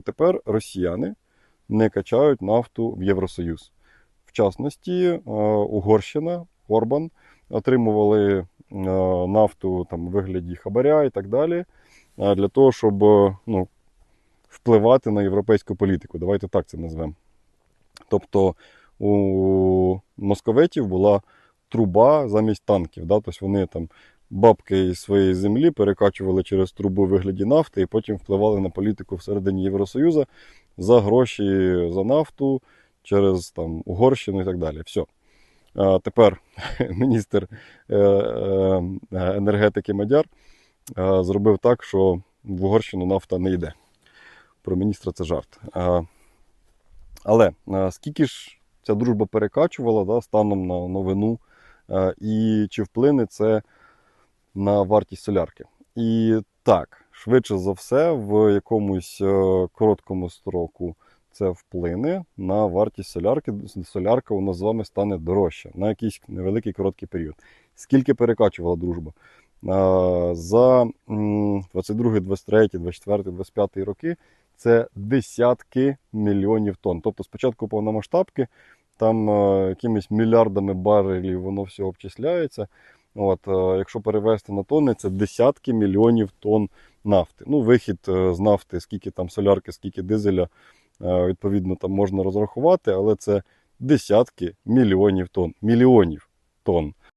Тепер росіяни не качають нафту в Євросоюз. В частності, е, Угорщина, Орбан отримували е, нафту там, у вигляді хабаря і так далі, е, для того, щоб ну, впливати на європейську політику. Давайте так це назвемо. Тобто у московитів була труба замість танків. Да? Тобто вони там бабки із своєї землі перекачували через трубу у вигляді нафти і потім впливали на політику всередині Євросоюзу за гроші за нафту через там, Угорщину і так далі. Все. Тепер міністр е, е, енергетики Мадяр е, зробив так, що в Угорщину нафта не йде. Про міністра це жарт. Але скільки ж ця дружба перекачувала да, станом на новину, і чи вплине це на вартість солярки? І так, швидше за все, в якомусь е, короткому строку це вплине на вартість солярки. Солярка у нас з вами стане дорожча на якийсь невеликий короткий період. Скільки перекачувала дружба? Е, За 22, 23, 24, 25 роки це десятки мільйонів тонн. Тобто спочатку повномасштабки, там е, якимись мільярдами барелів воно все обчисляється. От, е, якщо перевести на тонни, це десятки мільйонів тонн нафти. Ну, вихід е, з нафти, скільки там солярки, скільки дизеля, е, відповідно, там можна розрахувати, але це десятки мільйонів тонн. Мільйонів тонн.